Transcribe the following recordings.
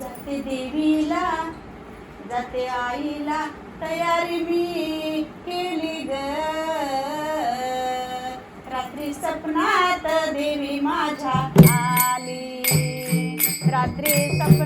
जाते देवीला जाते आईला तयारी मी केली ग. रात्री स्वप्नात देवी माझ्या आली. रात्री सपना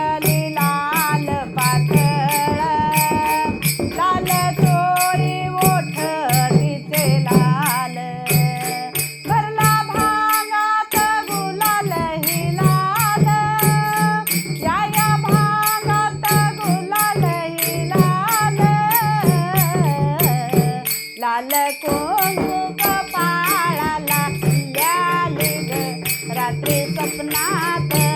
लाल कपाळाला रात्री स्वप्नात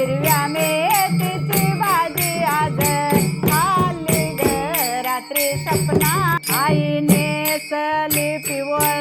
हिरव्या मेथीची भाजी आज खाल्ली ग. रात्री सपना आईने सली पिवळ